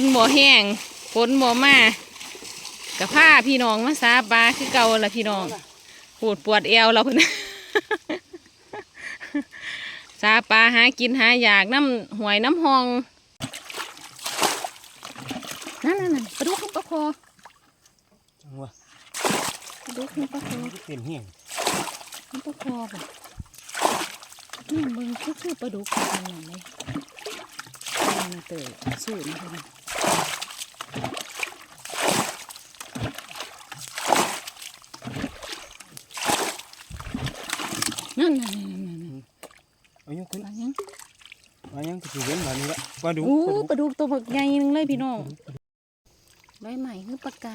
นบ่แห้งฝนบ่มากับผ้าพี่น้องมาสาปลาคือเก่าละพี่น้องปวดปวดเอวเราเพิ่นสาปลาหากินหาอยากน้ำหวยน้ำหองนั่นนั่นนั่นปลาดุกขึ้นปลาคอจังหวะปลาดุกขึ้นปลาคอมันเป็นเหี้ยงขึ้นปลาคอบ่นี่มึงคือคือปลาดุกกันนั่นเลยนี่มาเตยสูตรนะนั่น นั่นนั่นนั่นนั่นเอายังขึ้นปลายังเอายังก็สิเว้นแบบนี้ละปลาดุกโอ้ปลาดุกปลาดุกตัวบักใหญ่นึงเลยพี่น้องใบใหม่คือปากกา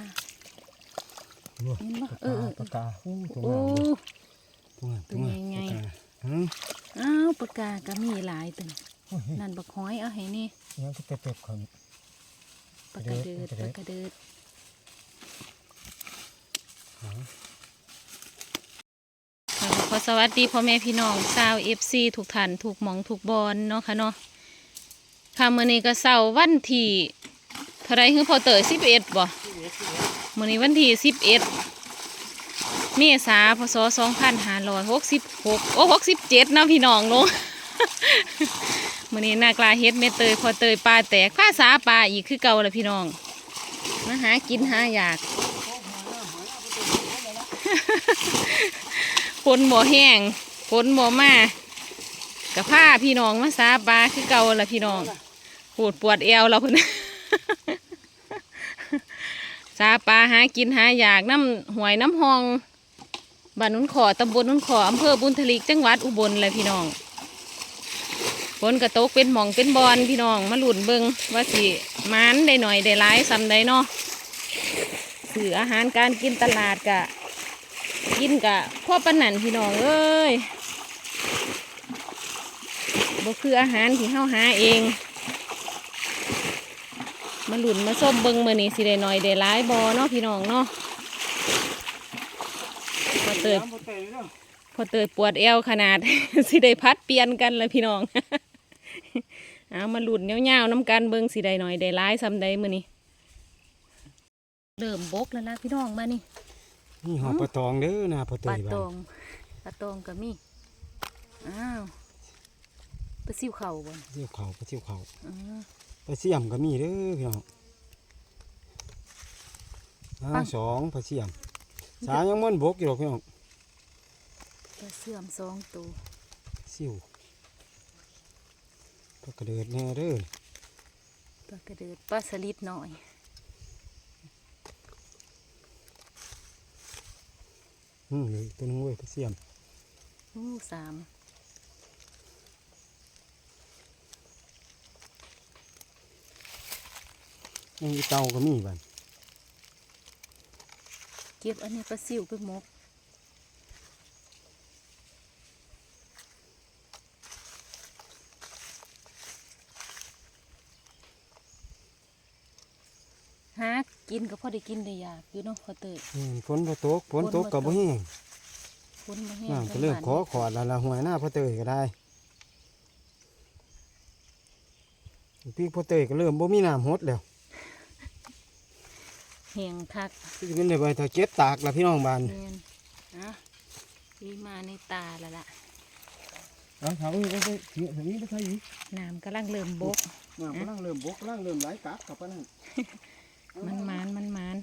เห็นปะเออเออปากกาอู้ตัวโอ้งามตัวงามตัวงามตัวใหญ่ๆปากกาอืมอ้าวปากกาก็มีหลายตึงโอ้ยนั่นบักหอยเอาให้นี่ยังก็เต็บๆคน ปากกาเดิดปากกาเดิดปากกาเดิดเอาค่ะขอสวัสดีพ่อแม่พี่น้องชาวเอฟซีถูกทันถูกหมองถูกบอลเนาะค่ะเนาะค่ะมื้อนี้ก็เสาร์วันที่เท่าไรคือพอเตยสิบเอ็ดบ่มื่อนี้วันที่สิบเอ็ดเมษาพศสองพันห้าร้อยหกสิบหกโอ้หกสิบเจ็ดนะพี่น้องเนาะ มื่อนี้นากลาเฮ็ดเมเตยพอเตยปลาแตกภาษาปลาอีกคือเก่าละพี่น้องมาหากินหาอยากฝนบ่แห้งฝนบ่มากับผ้าพี่น้องมาสาปลาคือเก่าละพี่น้องปวดปวดเอวเราเพิ่นสาปลาหากินหาอยากน้ำหวยน้ำหองบ้านนุนขอตำบลนุนขออำเภอบุญทลิกจังหวัดอุบลเลยพี่น้อง ฝนกระตกเป็นหมองเป็นบอลพี่น้องมาหลุนเบิงว่าสิมันได้หน่อยได้หลายซ้ำได้เนาะสื่ออาหารการกินตลาดกะกินกะพ่อปนนันพี่น้องเอ้ยบ่คืออาหารที่เฮาหาเอง มาหลุนมาส้มเบิงมือนี้สิได้หน่อยได้ร้ายบอเนาะพี่น้องเนาะพอเตยน้ำบ่นพอเตยปวดเอวขนาด สิได้พัดเปลี่ยนกันเลยพี่น้อง เอามาหลุนเงาวๆน้ำกันเบิงสิได้หน่อยได้ร้ายซ้ำใดมือนี้เริ่มบกแล้วล่ะพี่น้องมานี่นี่หอปลาตองเด้อนะปลาเตปลายบ้าตองปลาตองก็มีอ้าวปลาซิวเข่าบ่นเสี่ยวเขาปลาเสี่ยวเขาอ๋อปลาเสี่ยมก็มีเด้อพี่น้องอ่าปังสองปลาเสี่ยมสายังมันบกอยู่หรอกพี่น้องปลาเสื่อมสองตัวสิวป ลากระเดิดแน่เด้อปลากระเดิดปลาสลิดหน่อยอืมเหลืออีกตัวหนึงเว้ยปลาเสี่ยมอู้สามยังอีเต่าก็มีบ้านเก็บอันนี้ปลาซิวไปหมก กินก็พอได้กินได้ยากอยู่เนาะพอเตยอืมฝนบ่ตกฝนตกฝนบ่กับตบ่กแห้งฝนมาแห้งน้ำก็เริ่มขอขอดแล้วละหวยหน้าพ่อเตยก็ได้พี่พ่อเตยก็เริ่มบ่มีน้ำหดแล้วแห้งคักที่จะเป็นได้ใบถ้าเก็บตากละพี่น้องบ้านเนียนนะนี่มาในตาแล้วล่ะเอาถามว่าไปเสียแบบนี้ได้ใครอยู่น้ำกำลังเริ่มบกน้ำกำลังเริ่มบกกำลังเริ่มไหลกลับกับปานนั้น มันมานมันมาน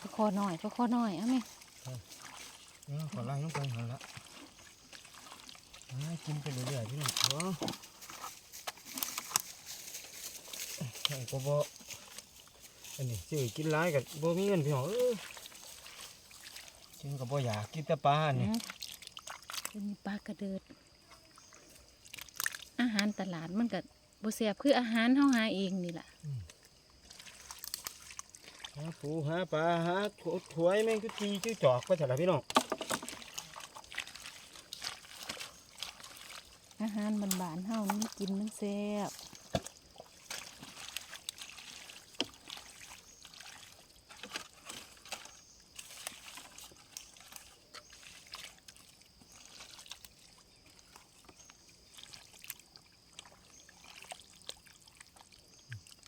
ก็คอหน่อยก็คอหน่อยเอะแม่เอาขอล่างลงไปหันละให้กินไปเรื่อยๆพี่น้องเนาะไอ้ก็บ่อันนี้ซื้อกินหลายกับบ่มีเงินพี่น้อ กินก็บ่อยากกินแต่ปลานี่เป็นปลากระเดิด อาหารตลาดมันก็บ่แซ่บคืออาหารเฮาหาเองนี่ล่ะหาปูหาปลาหาถวยแมงกุจีจิ้วจอกก็จะละพี่น้องอาหารบานๆเฮานี่มันกินมันแซ่บ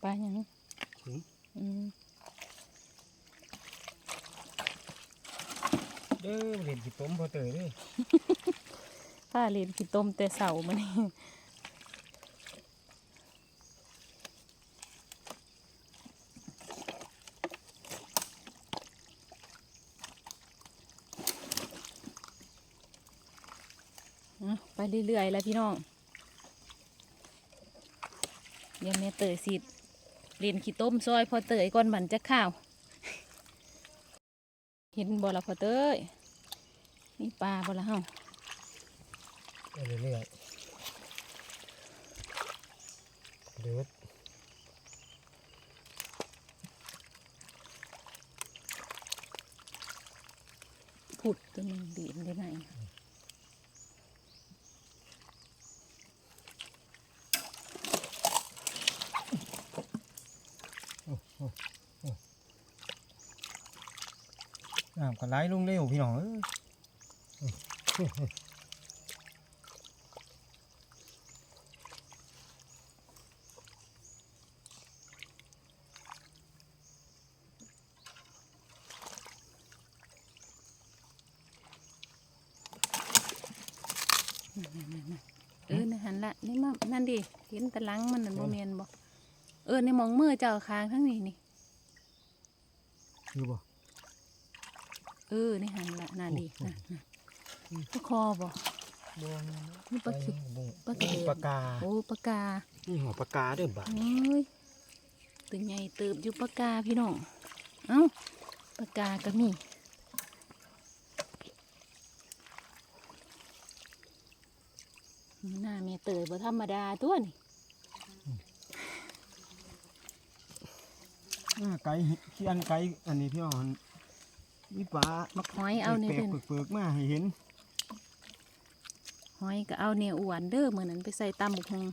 ลาหยังถึงอืมเด้อเล่นขี้ต้มพอเตยเด้อป้าเล่นขี้ต้มแต่เสามานี่อะไปเรื่อยๆแล้วพี่น้องเดี๋ยวแม่เตยสิ เรียนขี้ต้มซอยพอเตยก่อนบันจะข้าว เห็นบ่ละพอเตยนี่ปลาบ่ละเฮาไปเรื่อยๆเดือดผุดตัวหนึงดีนได้ไหม น้ำก็ไหลลงเร็วพี่น้องเอ้ยเออนี่หันละนี่มานั่นดิเห็นตะลังมันนั่นบ่แม่นบ่ เออในมองมือเจ้าคางทั้งนี้นี่อยู่บ่เออนี่หันละน่าดีนะนะปลาคอบ่บ่นี่ปลาคิดบ่ปลากระเดิดปลากาโอ้ปลากานี่หัวปลากาเด้อบ่าเอ้ยตัวใหญ่เติบอยู่ปลากาพี่น้องเอ้าปลากาก็มีหน้าแม่เตยบ่ธรรมดาตัวนี่ หน้าไก่เขียนไก่อันนี้พี่น้องมีปลามักหอยเอาเนี่ยแปลเด้กๆเปลือกๆมาให้เห็นหอยก็เอาเนี่ยอ้วนเด้อมื้อนั้นไปใส่ตำบักฮง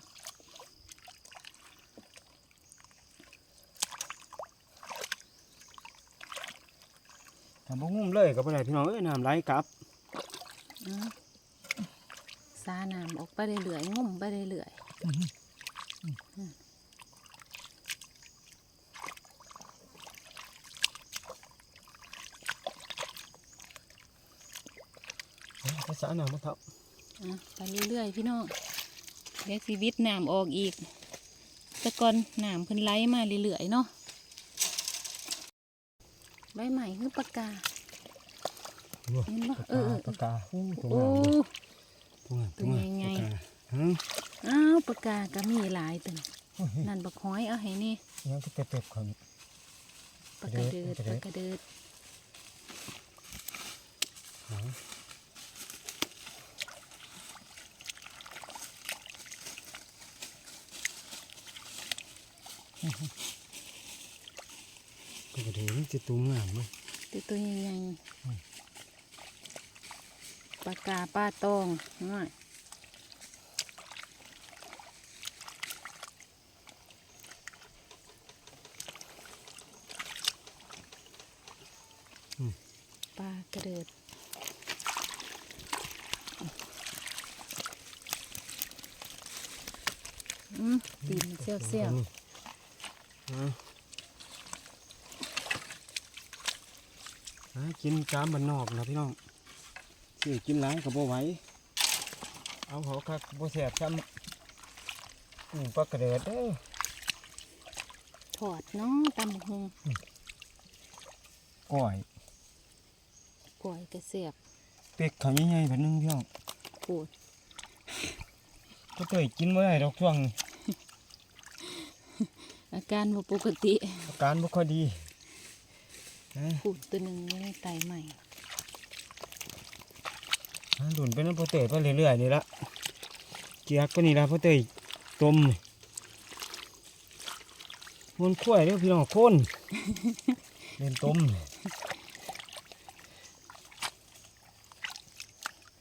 ถ้าบ่งุ่มเลยก็บ่ได้พี่น้องเอ้ยน้ำไหลกลับอืมซาน้ำออกไปเรื่อยๆงุ่มไปเรื่อย ภาษาหนามครับๆอะไปเรื่อยๆพี่น้องเดี๋ยวชีวิตน้ำออกอีกแต่ก่อนน้ำเพิ่นไหลมาเรื่อยๆเนาะใบใหม่คือปากกาเห็นบ่ปากเออเออปากกาอู้ตัวโอ้งามตัวงามตัวงามตัวใหญ่ๆปากกาฮะอ้าวปากกาก็มีหลายตึงโอ้ยนั่นบักหอยเอาให้นี่ยังก็เป็ดๆคนปากกระเดิดปากกระเดิดปากกระเดิด ก็เดินจะตุ้มงามเลยตัวตัวใหญ่ๆปากกาป้าตองน้อยปลากระเดิดอืมตีนเซี่ยวเซี่ยว กินกามบันนอกนะพี่น้องสิกินหลายก็บ่ไหวเอาเขาคักบ่แสบซ้ำอู้ปลากระเดิดเด้อถอดเนาะตำบักหงก้อยก่อยกระเสียบเป็กเขาใหญ่ๆแบบนึงพี่น้องปูดก็เคยกินบ่ได้ดอกช่วงนี้ อาการบ่ปกติอาการบ่ค่อยดีฮะปูดตัวหนึ่งอยู่ในไตใหม่หาดุนไปน้ำโปเตยไปเรื่อยๆนี่ละเกียกก็นี่ละโปเตยต้มนี่มันข้วยเด้อพี่น้องคนเล่นต้มนี่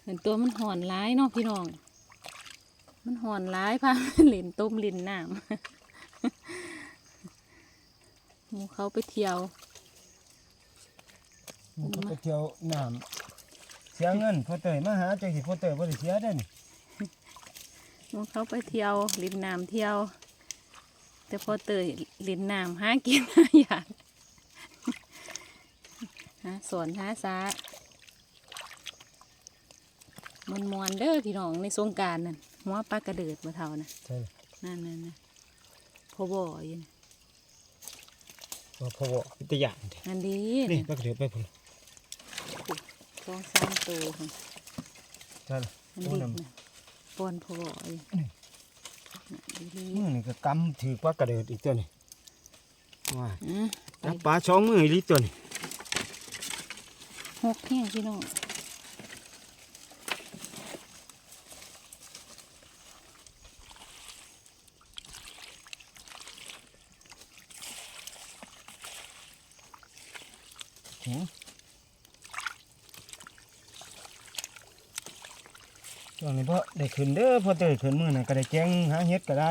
เห็นตัวมันห่อนร้ายเนาะพี่น้อง มันห่อนร้ายพาเล่นต้มเล่นน้ำ หมูเขาไปเที่ยวมันก็ไปเที่ยวน้ำเสียเงินโปเตยมาหาจังสิโปเตยบ่ได้เสียเด้อนี่หมูเขาไปเที่ยวเล่นน้ำเที่ยวไปแต่พอเตยเล่นน้ำหากินหาอยากหาสอนหาสามวนมวนๆเด้อพี่น้องในสงกรารนั่นหัวปลากระเดิดมาเท่านะใช่นั่นนั่นนะพอบ่ออยู่นะ ว่าพอบอกพิทยานเด้นั่นดีนี่ปลากระเดือไปพุ่นสองสามตัวค่ะใช่มันดีนะปอนพอบ่ออยู่น่ะดีดีมือนี่ก็กำถือปลากระเดืออีกตัวนี่ว่าอะไปจับปลาช่องมืออีหลีตัวนี่หกแห้งพี่น้อง ช่วงนี้พอได้ขึ้นเด้อพอเตยขึ้นมือน่ะก็ได้แจ้งหาเฮ็ดก็ได้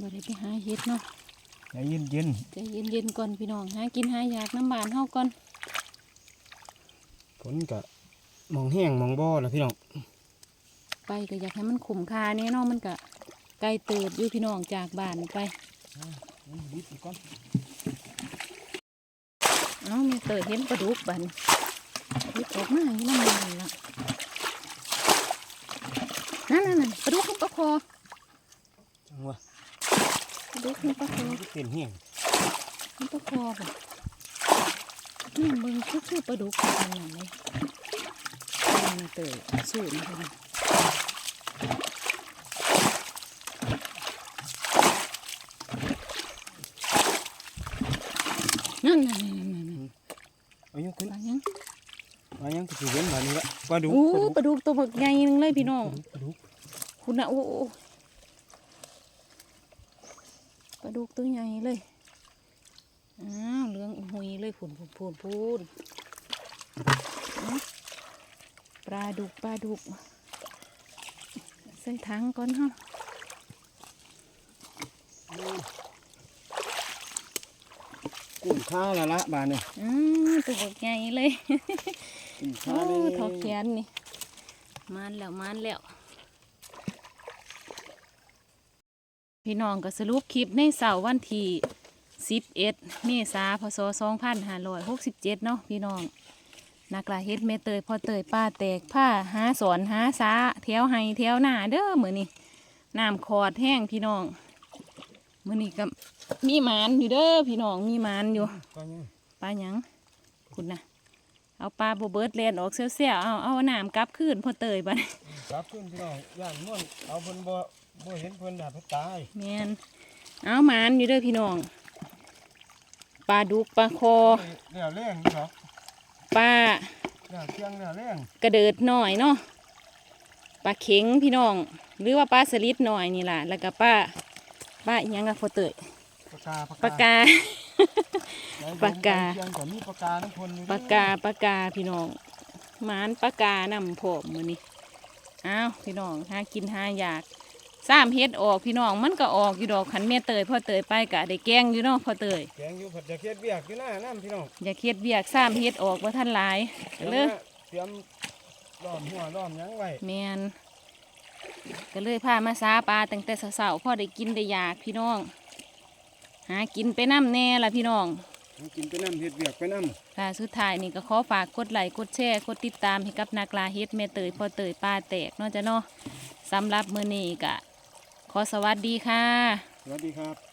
บ่ได้ไปหาเฮ็ดเนาะใจเย็นเย็นใจเย็นๆก่อนพี่น้องหากินหาอยากน้ำบานเฮาก่อนๆฝนก็มองแห้งมองบ่อแล้วพี่น้องไปก็อยากให้มันคุ้มค่าแน่เนาะมันก็ไกลเติบอยู่พี่น้องจากบ้านไปบิดอีกก่อนเอ้ามีเติบเห็นปลาดุกบัดนยิบออกมาอยู่น้ำมันละ นั่นนั่นนั่นปลาดุกมันปลาคอจังหวะปลาดุกมันปลาคอมันเป็นแห้งมันปลาคอบ่นี่มึงคือคือปลาดุกเป็นอย่างไรนี่เติบสูตรมันนั่นนั่นนั่นนั่นนั่นเอายกขึ้นปลายัง ปลายังก็สิเห็นแบบนี้ละปลาดุกโอ้ปลาดุกปลาดุกตัวบักใหญ่หนึงเลยพี่น้องปลาดุกคุณนะโอ้โอ้ปลาดุกตัวใหญ่เลยอ้าวเหลืองหุยเลยผุนผุนผุนผุนเอาปลาดุกปลาดุกใส่ถังก่อนฮะกุ้งข้าละละบานนี่อืมตัวบักใหญ่เลยกุ้ง โอ้ข้าเลยทอแขนนี่มันแล้วมันแล้ว พี่น้องก็สรุปคลิปในเสาร์วันที่11เมษาพศ2567 เนาะพี่น้อง นักลาเฮ็ดเมเตยพอเตยป้าแตกผ้าหาสอนหาสาแถวไห้แถวหน้าเด้อมื้อนี้น้ำขอดแห้งพี่น้องมื้อนี้ก็มีหมานอยู่เด้อพี่น้องมีหมานอยู่ปลายังปลาหยังคุณนะ เอาปลาโบเบิร์ดเลนออกเสียวๆเอาเอาน้ำกลับคืนพอเตยบัดกลับขึ้นพี่น้องย่านม่วนเอาเพิ่นบ่บ่เห็นเพิ่นน่ะเพิ่นตายแมนเอาหมานอยู่เด้อพี่น้องปลาดุกปลาคอแล้วแรงนี่เหรอปลาแล้วเที่ยงแล้วแรงกระเดิดหน่อยเนาะปลาเข็งพี่น้อง หรือว่าปลาสลิดหน่อยนี่ล่ะแล้วก็ปลาปลาอิหยังกับพอเตยปากกาปลากา ปากกาเที่ยงก็มีปากกาทั้งคนอยู่ปลากาปลากาพี่น้องหมานปลากานำผมมือนี้อ้าวพี่น้องหากินหาอยากสามเฮ็ดออกพี่น้องมันก็ออกอยู่ดอกขันแม่เตยพ่อเตยไปกะได้แกงอยู่เนาะพ่อเตยแกงอยู่ผัดจะเคียดเบียกอยู่หน้าน้ำพี่น้องอย่าเครียดเบียกสามเฮ็ดออกว่าท่านหลายก็เลยเตรียมล้อมหัวล้อมหยังไว้แมนก็เลยพามาซาปลาตั้งแต่เสาๆพ่อได้กินได้อยากพี่น้อง หากินไปน้ำแน่ละพี่น้องกินไปน้ำเฮ็ดเบียกไปน้ำค่ะสุดท้ายนี่ก็ขอฝากกดไลค์กดแชร์กดติดตามให้กับนักลาเฮ็ดแม่เตยพ่อเตยป้าแตกเนาะจ้ะเนาะสำหรับมื้อนี้ก็ขอสวัสดีค่ะ สวัสดีครับ